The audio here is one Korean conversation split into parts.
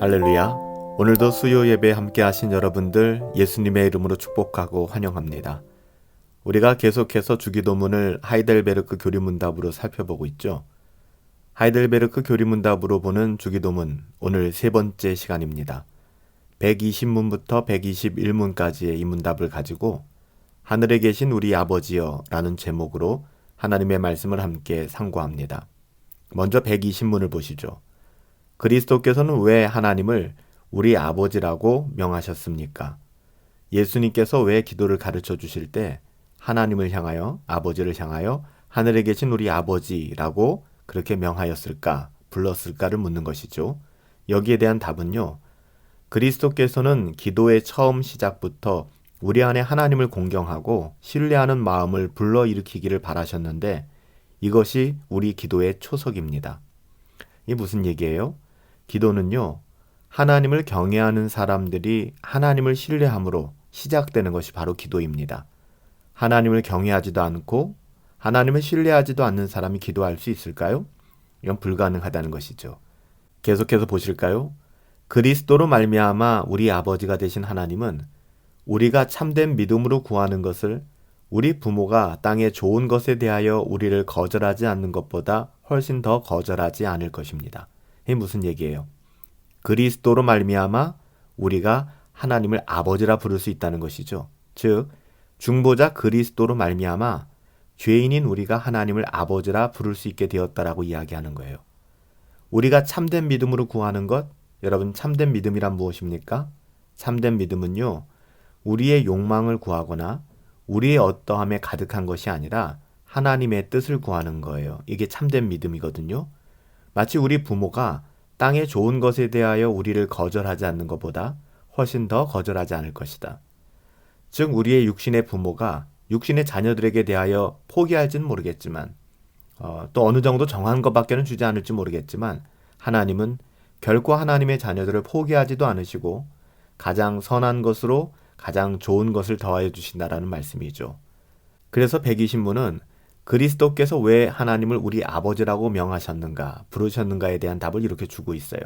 할렐루야. 오늘도 수요 예배 함께 하신 여러분들 예수님의 이름으로 축복하고 환영합니다. 우리가 계속해서 주기도문을 하이델베르크 교리문답으로 살펴보고 있죠. 하이델베르크 교리문답으로 보는 주기도문 오늘 세 번째 시간입니다. 120문부터 121문까지의 이 문답을 가지고 하늘에 계신 우리 아버지여 라는 제목으로 하나님의 말씀을 함께 상고합니다. 먼저 120문을 보시죠. 그리스도께서는 왜 하나님을 우리 아버지라고 명하셨습니까? 예수님께서 왜 기도를 가르쳐 주실 때 하나님을 향하여 아버지를 향하여 하늘에 계신 우리 아버지라고 그렇게 명하였을까, 불렀을까를 묻는 것이죠. 여기에 대한 답은요. 그리스도께서는 기도의 처음 시작부터 우리 안에 하나님을 공경하고 신뢰하는 마음을 불러일으키기를 바라셨는데 이것이 우리 기도의 초석입니다. 이 무슨 얘기예요? 기도는요, 하나님을 경외하는 사람들이 하나님을 신뢰함으로 시작되는 것이 바로 기도입니다. 하나님을 경외하지도 않고 하나님을 신뢰하지도 않는 사람이 기도할 수 있을까요? 이건 불가능하다는 것이죠. 계속해서 보실까요? 그리스도로 말미암아 우리 아버지가 되신 하나님은 우리가 참된 믿음으로 구하는 것을 우리 부모가 땅에 좋은 것에 대하여 우리를 거절하지 않는 것보다 훨씬 더 거절하지 않을 것입니다. 이게 무슨 얘기예요? 그리스도로 말미암아 우리가 하나님을 아버지라 부를 수 있다는 것이죠. 즉 중보자 그리스도로 말미암아 죄인인 우리가 하나님을 아버지라 부를 수 있게 되었다라고 이야기하는 거예요. 우리가 참된 믿음으로 구하는 것, 여러분 참된 믿음이란 무엇입니까? 참된 믿음은요. 우리의 욕망을 구하거나 우리의 어떠함에 가득한 것이 아니라 하나님의 뜻을 구하는 거예요. 이게 참된 믿음이거든요. 마치 우리 부모가 땅의 좋은 것에 대하여 우리를 거절하지 않는 것보다 훨씬 더 거절하지 않을 것이다. 즉, 우리의 육신의 부모가 육신의 자녀들에게 대하여 포기할지는 모르겠지만, 어, 또 어느 정도 정한 것밖에는 주지 않을지 모르겠지만, 하나님은 결코 하나님의 자녀들을 포기하지도 않으시고, 가장 선한 것으로 가장 좋은 것을 더하여 주신다라는 말씀이죠. 그래서 120문은 그리스도께서 왜 하나님을 우리 아버지라고 명하셨는가, 부르셨는가에 대한 답을 이렇게 주고 있어요.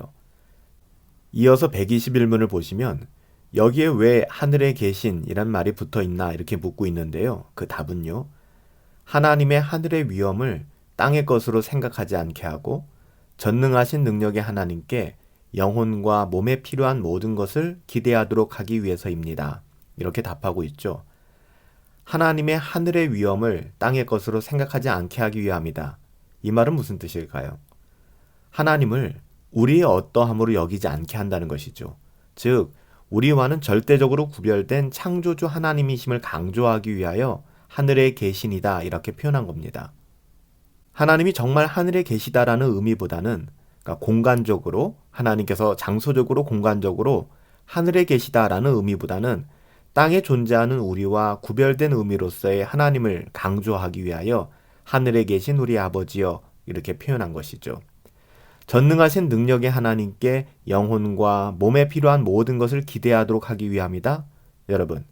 이어서 121문을 보시면 여기에 왜 하늘에 계신이란 말이 붙어 있나 이렇게 묻고 있는데요. 그 답은요. 하나님의 하늘의 위엄을 땅의 것으로 생각하지 않게 하고 전능하신 능력의 하나님께 영혼과 몸에 필요한 모든 것을 기대하도록 하기 위해서입니다. 이렇게 답하고 있죠. 하나님의 하늘의 위엄을 땅의 것으로 생각하지 않게 하기 위함이다. 이 말은 무슨 뜻일까요? 하나님을 우리의 어떠함으로 여기지 않게 한다는 것이죠. 즉, 우리와는 절대적으로 구별된 창조주 하나님이심을 강조하기 위하여 하늘에 계신이다 이렇게 표현한 겁니다. 하나님이 정말 하늘에 계시다라는 의미보다는 그러니까 공간적으로 하나님께서 장소적으로 공간적으로 하늘에 계시다라는 의미보다는 땅에 존재하는 우리와 구별된 의미로서의 하나님을 강조하기 위하여 하늘에 계신 우리 아버지여 이렇게 표현한 것이죠. 전능하신 능력의 하나님께 영혼과 몸에 필요한 모든 것을 기대하도록 하기 위함이다. 여러분,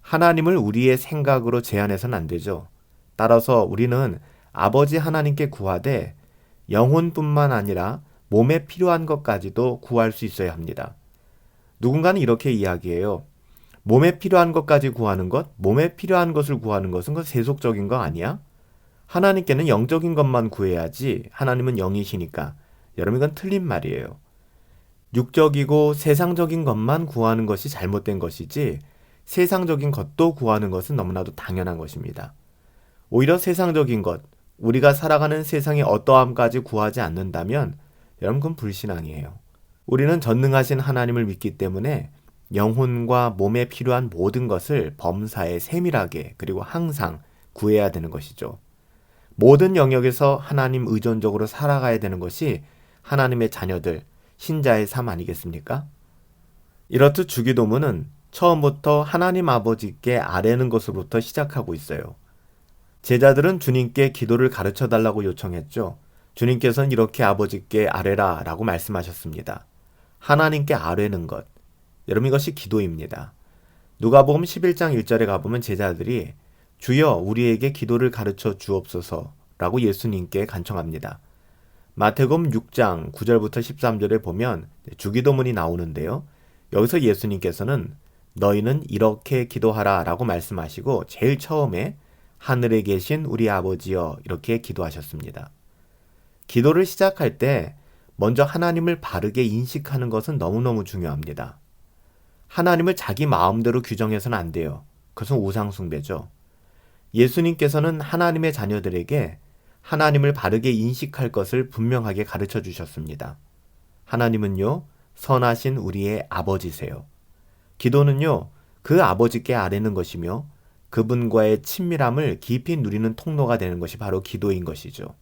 하나님을 우리의 생각으로 제한해서는 안 되죠. 따라서 우리는 아버지 하나님께 구하되 영혼뿐만 아니라 몸에 필요한 것까지도 구할 수 있어야 합니다. 누군가는 이렇게 이야기해요. 몸에 필요한 것까지 구하는 것, 몸에 필요한 것을 구하는 것은 그 세속적인 거 아니야? 하나님께는 영적인 것만 구해야지 하나님은 영이시니까. 여러분 이건 틀린 말이에요. 육적이고 세상적인 것만 구하는 것이 잘못된 것이지 세상적인 것도 구하는 것은 너무나도 당연한 것입니다. 오히려 세상적인 것, 우리가 살아가는 세상의 어떠함까지 구하지 않는다면 여러분 그건 불신앙이에요. 우리는 전능하신 하나님을 믿기 때문에 영혼과 몸에 필요한 모든 것을 범사에 세밀하게 그리고 항상 구해야 되는 것이죠. 모든 영역에서 하나님 의존적으로 살아가야 되는 것이 하나님의 자녀들, 신자의 삶 아니겠습니까? 이렇듯 주기도문은 처음부터 하나님 아버지께 아뢰는 것으로부터 시작하고 있어요. 제자들은 주님께 기도를 가르쳐 달라고 요청했죠. 주님께서는 이렇게 아버지께 아뢰라 라고 말씀하셨습니다. 하나님께 아뢰는 것. 여러분 이것이 기도입니다. 누가복음 11장 1절에 가보면 제자들이 주여 우리에게 기도를 가르쳐 주옵소서라고 예수님께 간청합니다. 마태복음 6장 9절부터 13절에 보면 주기도문이 나오는데요. 여기서 예수님께서는 너희는 이렇게 기도하라라고 말씀하시고 제일 처음에 하늘에 계신 우리 아버지여 이렇게 기도하셨습니다. 기도를 시작할 때 먼저 하나님을 바르게 인식하는 것은 너무너무 중요합니다. 하나님을 자기 마음대로 규정해서는 안 돼요. 그것은 우상숭배죠. 예수님께서는 하나님의 자녀들에게 하나님을 바르게 인식할 것을 분명하게 가르쳐 주셨습니다. 하나님은요, 선하신 우리의 아버지세요. 기도는요, 그 아버지께 아뢰는 것이며 그분과의 친밀함을 깊이 누리는 통로가 되는 것이 바로 기도인 것이죠.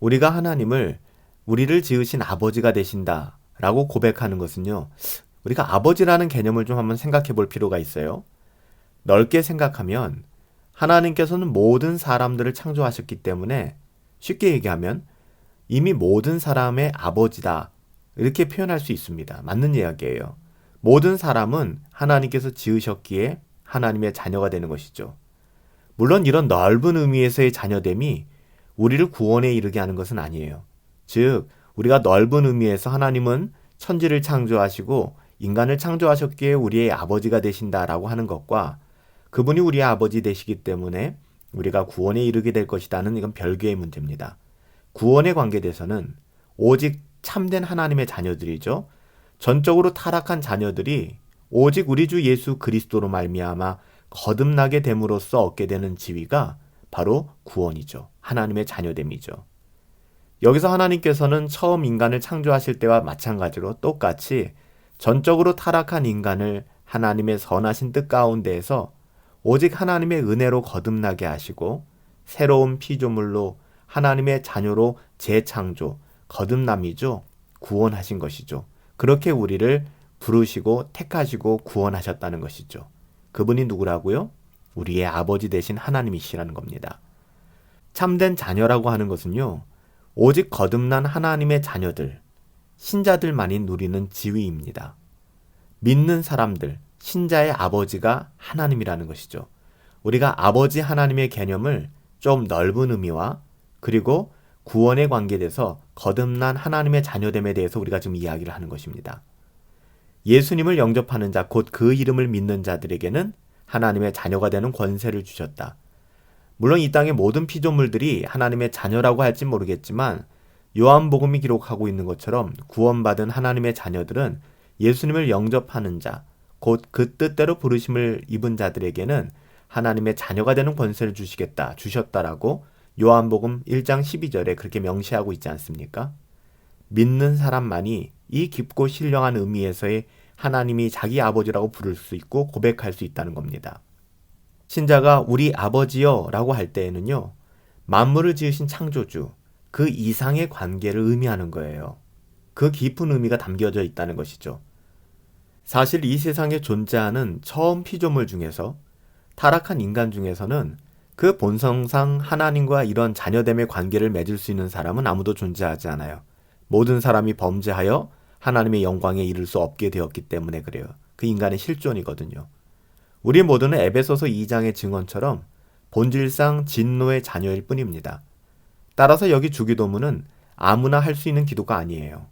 우리가 하나님을 우리를 지으신 아버지가 되신다 라고 고백하는 것은요, 우리가 아버지라는 개념을 좀 한번 생각해 볼 필요가 있어요. 넓게 생각하면 하나님께서는 모든 사람들을 창조하셨기 때문에 쉽게 얘기하면 이미 모든 사람의 아버지다. 이렇게 표현할 수 있습니다. 맞는 이야기예요. 모든 사람은 하나님께서 지으셨기에 하나님의 자녀가 되는 것이죠. 물론 이런 넓은 의미에서의 자녀됨이 우리를 구원에 이르게 하는 것은 아니에요. 즉, 우리가 넓은 의미에서 하나님은 천지를 창조하시고 인간을 창조하셨기에 우리의 아버지가 되신다라고 하는 것과 그분이 우리의 아버지 되시기 때문에 우리가 구원에 이르게 될 것이다는 이건 별개의 문제입니다. 구원에 관계돼서는 오직 참된 하나님의 자녀들이죠. 전적으로 타락한 자녀들이 오직 우리 주 예수 그리스도로 말미암아 거듭나게 됨으로써 얻게 되는 지위가 바로 구원이죠. 하나님의 자녀됨이죠. 여기서 하나님께서는 처음 인간을 창조하실 때와 마찬가지로 똑같이 전적으로 타락한 인간을 하나님의 선하신 뜻 가운데에서 오직 하나님의 은혜로 거듭나게 하시고 새로운 피조물로 하나님의 자녀로 재창조, 거듭남이죠. 구원하신 것이죠. 그렇게 우리를 부르시고 택하시고 구원하셨다는 것이죠. 그분이 누구라고요? 우리의 아버지 되신 하나님이시라는 겁니다. 참된 자녀라고 하는 것은요, 오직 거듭난 하나님의 자녀들, 신자들만이 누리는 지위입니다. 믿는 사람들, 신자의 아버지가 하나님이라는 것이죠. 우리가 아버지 하나님의 개념을 좀 넓은 의미와 그리고 구원에 관계돼서 거듭난 하나님의 자녀됨에 대해서 우리가 지금 이야기를 하는 것입니다. 예수님을 영접하는 자, 곧 그 이름을 믿는 자들에게는 하나님의 자녀가 되는 권세를 주셨다. 물론 이 땅의 모든 피조물들이 하나님의 자녀라고 할지 모르겠지만 요한복음이 기록하고 있는 것처럼 구원받은 하나님의 자녀들은 예수님을 영접하는 자, 곧 그 뜻대로 부르심을 입은 자들에게는 하나님의 자녀가 되는 권세를 주시겠다, 주셨다라고 요한복음 1장 12절에 그렇게 명시하고 있지 않습니까? 믿는 사람만이 이 깊고 신령한 의미에서의 하나님이 자기 아버지라고 부를 수 있고 고백할 수 있다는 겁니다. 신자가 우리 아버지요 라고 할 때에는요, 만물을 지으신 창조주, 그 이상의 관계를 의미하는 거예요. 그 깊은 의미가 담겨져 있다는 것이죠. 사실 이 세상에 존재하는 처음 피조물 중에서 타락한 인간 중에서는 그 본성상 하나님과 이런 자녀됨의 관계를 맺을 수 있는 사람은 아무도 존재하지 않아요. 모든 사람이 범죄하여 하나님의 영광에 이를 수 없게 되었기 때문에 그래요. 그 인간의 실존이거든요. 우리 모두는 에베소서 2장의 증언처럼 본질상 진노의 자녀일 뿐입니다. 따라서 여기 주기도문은 아무나 할 수 있는 기도가 아니에요.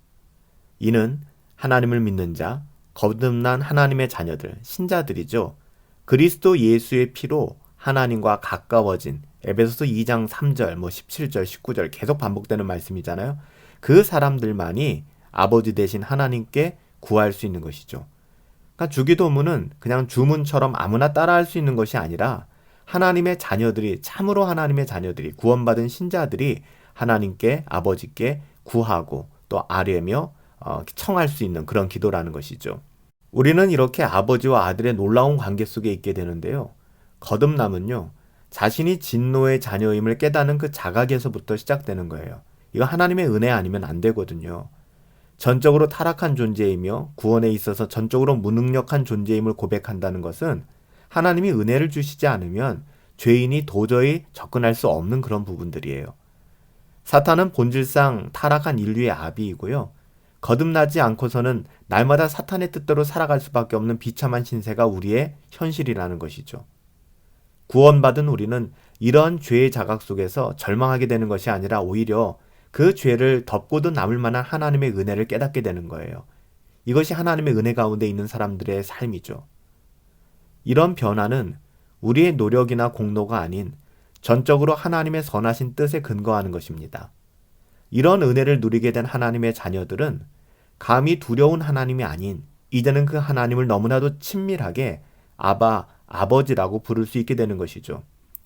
이는 하나님을 믿는 자, 거듭난 하나님의 자녀들, 신자들이죠. 그리스도 예수의 피로 하나님과 가까워진 에베소서 2장 3절, 뭐 17절, 19절 계속 반복되는 말씀이잖아요. 그 사람들만이 아버지 대신 하나님께 구할 수 있는 것이죠. 그러니까 주기도문은 그냥 주문처럼 아무나 따라할 수 있는 것이 아니라 하나님의 자녀들이 참으로 하나님의 자녀들이 구원받은 신자들이 하나님께 아버지께 구하고 또 아뢰며 어, 청할 수 있는 그런 기도라는 것이죠. 우리는 이렇게 아버지와 아들의 놀라운 관계 속에 있게 되는데요. 거듭남은요, 자신이 진노의 자녀임을 깨닫는 그 자각에서부터 시작되는 거예요. 이거 하나님의 은혜 아니면 안 되거든요. 전적으로 타락한 존재이며 구원에 있어서 전적으로 무능력한 존재임을 고백한다는 것은 하나님이 은혜를 주시지 않으면 죄인이 도저히 접근할 수 없는 그런 부분들이에요. 사탄은 본질상 타락한 인류의 아비이고요. 거듭나지 않고서는 날마다 사탄의 뜻대로 살아갈 수밖에 없는 비참한 신세가 우리의 현실이라는 것이죠. 구원받은 우리는 이런 죄의 자각 속에서 절망하게 되는 것이 아니라 오히려 그 죄를 덮고도 남을 만한 하나님의 은혜를 깨닫게 되는 거예요. 이것이 하나님의 은혜 가운데 있는 사람들의 삶이죠. 이런 변화는 우리의 노력이나 공로가 아닌 전적으로 하나님의 선하신 뜻에 근거하는 것입니다. 이런 은혜를 누리게 된 하나님의 자녀들은 감히 두려운 하나님이 아닌 이제는 그 하나님을 너무나도 친밀하게 아바, 아버지라고 부를 수 있게 되는 것이죠.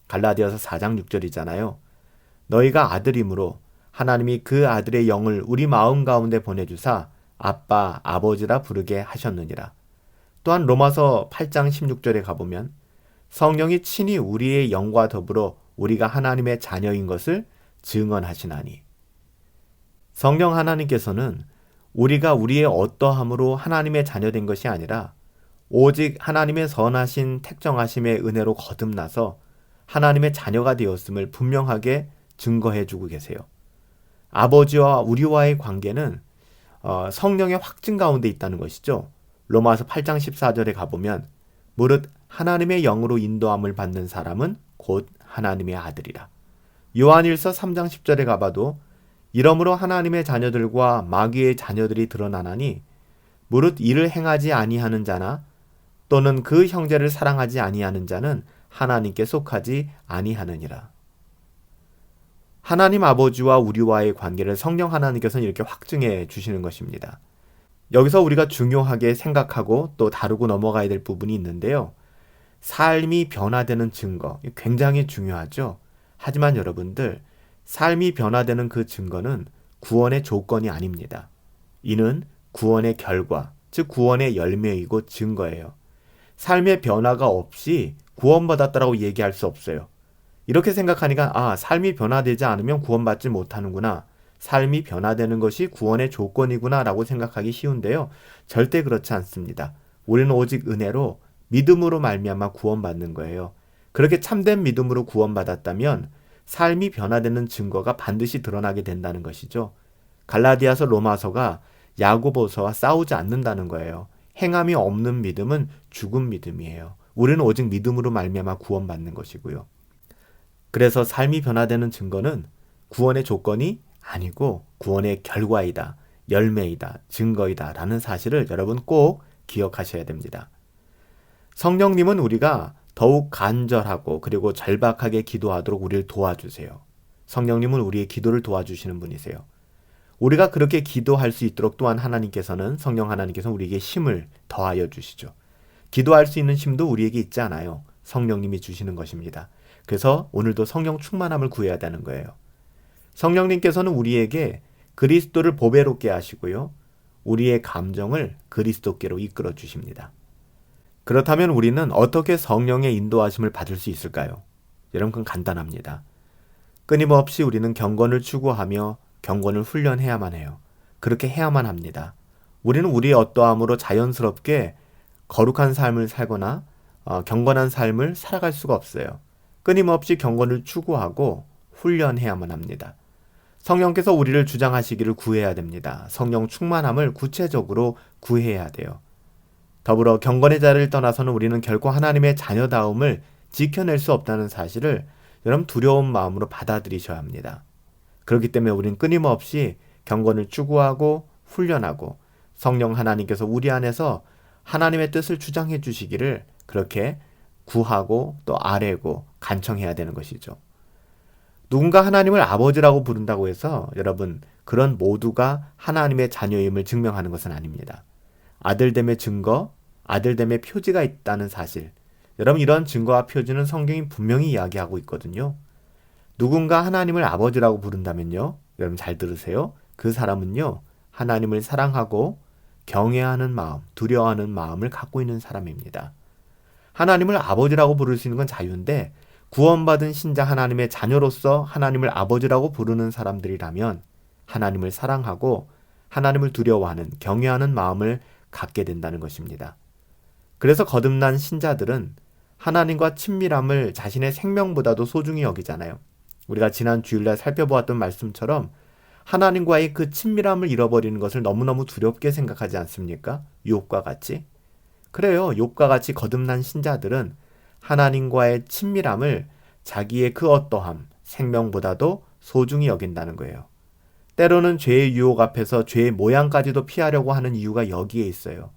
갈라디아서 4장 6절이잖아요. 너희가 아들이므로 하나님이 그 아들의 영을 우리 마음 가운데 보내주사 아빠, 아버지라 부르게 하셨느니라. 또한 로마서 8장 16절에 가보면 성령이 친히 우리의 영과 더불어 우리가 하나님의 자녀인 것을 증언하시나니. 성령 하나님께서는 우리가 우리의 어떠함으로 하나님의 자녀된 것이 아니라 오직 하나님의 선하신 택정하심의 은혜로 거듭나서 하나님의 자녀가 되었음을 분명하게 증거해 주고 계세요. 아버지와 우리와의 관계는 어, 성령의 확증 가운데 있다는 것이죠. 로마서 8장 14절에 가보면 무릇 하나님의 영으로 인도함을 받는 사람은 곧 하나님의 아들이라. 요한일서 3장 10절에 가봐도 이러므로 하나님의 자녀들과 마귀의 자녀들이 드러나나니 무릇 이를 행하지 아니하는 자나 또는 그 형제를 사랑하지 아니하는 자는 하나님께 속하지 아니하느니라. 하나님 아버지와 우리와의 관계를 성령 하나님께서는 이렇게 확증해 주시는 것입니다. 여기서 우리가 중요하게 생각하고 또 다루고 넘어가야 될 부분이 있는데요. 삶이 변화되는 증거, 굉장히 중요하죠. 하지만 여러분들, 삶이 변화되는 그 증거는 구원의 조건이 아닙니다. 이는 구원의 결과, 즉 구원의 열매이고 증거예요. 삶의 변화가 없이 구원받았다라고 얘기할 수 없어요. 이렇게 생각하니까 아, 삶이 변화되지 않으면 구원받지 못하는구나. 삶이 변화되는 것이 구원의 조건이구나라고 생각하기 쉬운데요. 절대 그렇지 않습니다. 우리는 오직 은혜로 믿음으로 말미암아 구원받는 거예요. 그렇게 참된 믿음으로 구원받았다면 삶이 변화되는 증거가 반드시 드러나게 된다는 것이죠. 갈라디아서 로마서가 야고보서와 싸우지 않는다는 거예요. 행함이 없는 믿음은 죽은 믿음이에요. 우리는 오직 믿음으로 말미암아 구원받는 것이고요. 그래서 삶이 변화되는 증거는 구원의 조건이 아니고 구원의 결과이다, 열매이다, 증거이다 라는 사실을 여러분 꼭 기억하셔야 됩니다. 성령님은 우리가 더욱 간절하고 그리고 절박하게 기도하도록 우리를 도와주세요. 성령님은 우리의 기도를 도와주시는 분이세요. 우리가 그렇게 기도할 수 있도록 또한 하나님께서는 성령 하나님께서 우리에게 힘을 더하여 주시죠. 기도할 수 있는 힘도 우리에게 있지 않아요. 성령님이 주시는 것입니다. 그래서 오늘도 성령 충만함을 구해야 되는 거예요. 성령님께서는 우리에게 그리스도를 보배롭게 하시고요. 우리의 감정을 그리스도께로 이끌어 주십니다. 그렇다면 우리는 어떻게 성령의 인도하심을 받을 수 있을까요? 여러분, 간단합니다. 끊임없이 우리는 경건을 추구하며 경건을 훈련해야만 해요. 그렇게 해야만 합니다. 우리는 우리의 어떠함으로 자연스럽게 거룩한 삶을 살거나 어, 경건한 삶을 살아갈 수가 없어요. 끊임없이 경건을 추구하고 훈련해야만 합니다. 성령께서 우리를 주장하시기를 구해야 됩니다. 성령 충만함을 구체적으로 구해야 돼요. 더불어 경건의 자리를 떠나서는 우리는 결코 하나님의 자녀다움을 지켜낼 수 없다는 사실을 여러분 두려운 마음으로 받아들이셔야 합니다. 그렇기 때문에 우리는 끊임없이 경건을 추구하고 훈련하고 성령 하나님께서 우리 안에서 하나님의 뜻을 주장해 주시기를 그렇게 구하고 또 아뢰고 간청해야 되는 것이죠. 누군가 하나님을 아버지라고 부른다고 해서 여러분 그런 모두가 하나님의 자녀임을 증명하는 것은 아닙니다. 아들됨의 증거, 아들됨의 표지가 있다는 사실. 여러분 이런 증거와 표지는 성경이 분명히 이야기하고 있거든요. 누군가 하나님을 아버지라고 부른다면요. 여러분 잘 들으세요. 그 사람은요. 하나님을 사랑하고 경외하는 마음, 두려워하는 마음을 갖고 있는 사람입니다. 하나님을 아버지라고 부를 수 있는 건 자유인데 구원받은 신자 하나님의 자녀로서 하나님을 아버지라고 부르는 사람들이라면 하나님을 사랑하고 하나님을 두려워하는 경외하는 마음을 갖게 된다는 것입니다. 그래서 거듭난 신자들은 하나님과 친밀함을 자신의 생명보다도 소중히 여기잖아요. 우리가 지난 주일날 살펴보았던 말씀처럼 하나님과의 그 친밀함을 잃어버리는 것을 너무너무 두렵게 생각하지 않습니까? 욥과 같이. 그래요. 욥과 같이 거듭난 신자들은 하나님과의 친밀함을 자기의 그 어떠함, 생명보다도 소중히 여긴다는 거예요. 때로는 죄의 유혹 앞에서 죄의 모양까지도 피하려고 하는 이유가 여기에 있어요.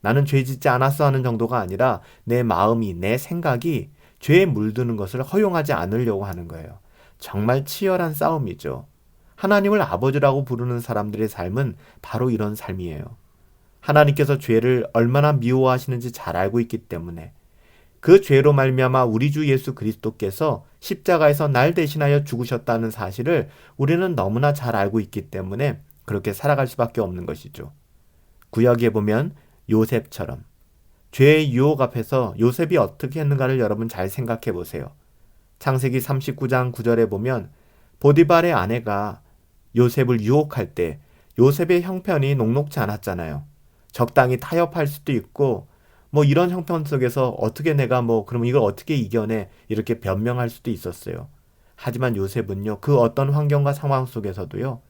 나는 죄 짓지 않았어 하는 정도가 아니라 내 마음이, 내 생각이 죄에 물드는 것을 허용하지 않으려고 하는 거예요. 정말 치열한 싸움이죠. 하나님을 아버지라고 부르는 사람들의 삶은 바로 이런 삶이에요. 하나님께서 죄를 얼마나 미워하시는지 잘 알고 있기 때문에 그 죄로 말미암아 우리 주 예수 그리스도께서 십자가에서 날 대신하여 죽으셨다는 사실을 우리는 너무나 잘 알고 있기 때문에 그렇게 살아갈 수밖에 없는 것이죠. 구약에 보면 요셉처럼 죄의 유혹 앞에서 요셉이 어떻게 했는가를 여러분 잘 생각해 보세요. 창세기 39장 9절에 보면 보디발의 아내가 요셉을 유혹할 때 요셉의 형편이 녹록지 않았잖아요. 적당히 타협할 수도 있고 뭐 이런 형편 속에서 어떻게 내가 뭐 그럼 이걸 어떻게 이겨내 이렇게 변명할 수도 있었어요. 하지만 요셉은요 그 어떤 환경과 상황 속에서도요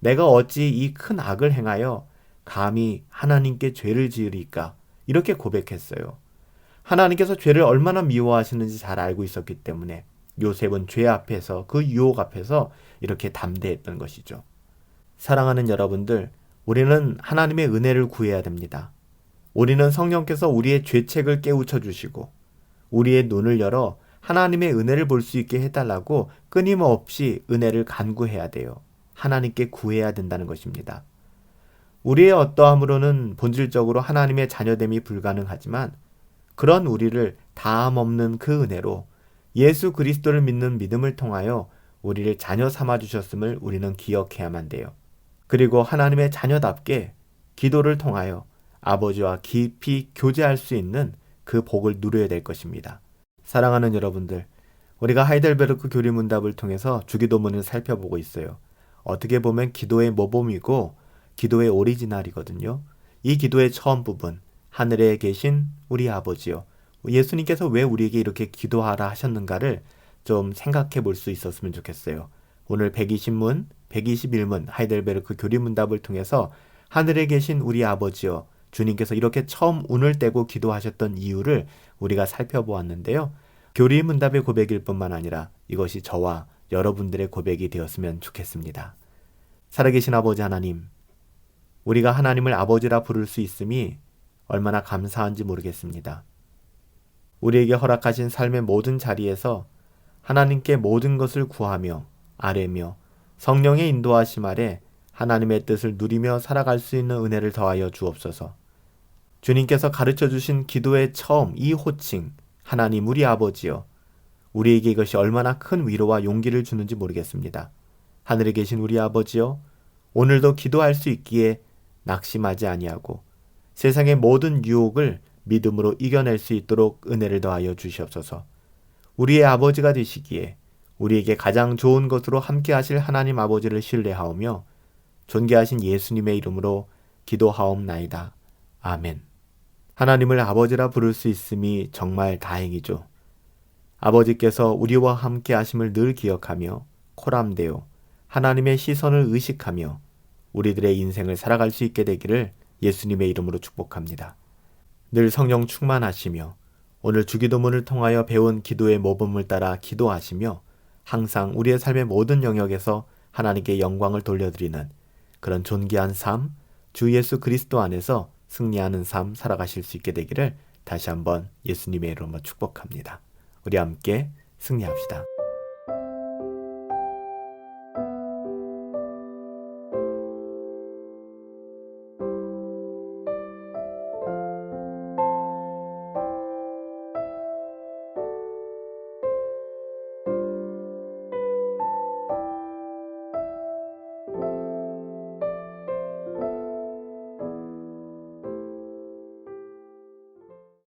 내가 어찌 이 큰 악을 행하여 감히 하나님께 죄를 지으리까 이렇게 고백했어요. 하나님께서 죄를 얼마나 미워하시는지 잘 알고 있었기 때문에 요셉은 죄 앞에서 그 유혹 앞에서 이렇게 담대했던 것이죠. 사랑하는 여러분들, 우리는 하나님의 은혜를 구해야 됩니다. 우리는 성령께서 우리의 죄책을 깨우쳐 주시고 우리의 눈을 열어 하나님의 은혜를 볼 수 있게 해달라고 끊임없이 은혜를 간구해야 돼요. 하나님께 구해야 된다는 것입니다. 우리의 어떠함으로는 본질적으로 하나님의 자녀됨이 불가능하지만 그런 우리를 다함 없는 그 은혜로 예수 그리스도를 믿는 믿음을 통하여 우리를 자녀 삼아 주셨음을 우리는 기억해야만 돼요. 그리고 하나님의 자녀답게 기도를 통하여 아버지와 깊이 교제할 수 있는 그 복을 누려야 될 것입니다. 사랑하는 여러분들, 우리가 하이델베르크 교리 문답을 통해서 주기도문을 살펴보고 있어요. 어떻게 보면 기도의 모범이고 기도의 오리지널이거든요. 이 기도의 처음 부분, 하늘에 계신 우리 아버지요. 예수님께서 왜 우리에게 이렇게 기도하라 하셨는가를 좀 생각해 볼 수 있었으면 좋겠어요. 오늘 120문, 121문 하이델베르크 교리 문답을 통해서 하늘에 계신 우리 아버지요. 주님께서 이렇게 처음 운을 떼고 기도하셨던 이유를 우리가 살펴보았는데요. 교리 문답의 고백일 뿐만 아니라 이것이 저와 여러분들의 고백이 되었으면 좋겠습니다. 살아계신 아버지 하나님, 우리가 하나님을 아버지라 부를 수 있음이 얼마나 감사한지 모르겠습니다. 우리에게 허락하신 삶의 모든 자리에서 하나님께 모든 것을 구하며 아뢰며 성령의 인도하심 아래 하나님의 뜻을 누리며 살아갈 수 있는 은혜를 더하여 주옵소서. 주님께서 가르쳐 주신 기도의 처음 이 호칭, 하나님 우리 아버지여, 우리에게 이것이 얼마나 큰 위로와 용기를 주는지 모르겠습니다. 하늘에 계신 우리 아버지여, 오늘도 기도할 수 있기에 낙심하지 아니하고 세상의 모든 유혹을 믿음으로 이겨낼 수 있도록 은혜를 더하여 주시옵소서. 우리의 아버지가 되시기에 우리에게 가장 좋은 것으로 함께 하실 하나님 아버지를 신뢰하오며 존귀하신 예수님의 이름으로 기도하옵나이다. 아멘. 하나님을 아버지라 부를 수 있음이 정말 다행이죠. 아버지께서 우리와 함께 하심을 늘 기억하며 코람되어 하나님의 시선을 의식하며 우리들의 인생을 살아갈 수 있게 되기를 예수님의 이름으로 축복합니다. 늘 성령 충만하시며 오늘 주기도문을 통하여 배운 기도의 모범을 따라 기도하시며 항상 우리의 삶의 모든 영역에서 하나님께 영광을 돌려드리는 그런 존귀한 삶, 주 예수 그리스도 안에서 승리하는 삶 살아가실 수 있게 되기를 다시 한번 예수님의 이름으로 축복합니다. 우리 함께 승리합시다.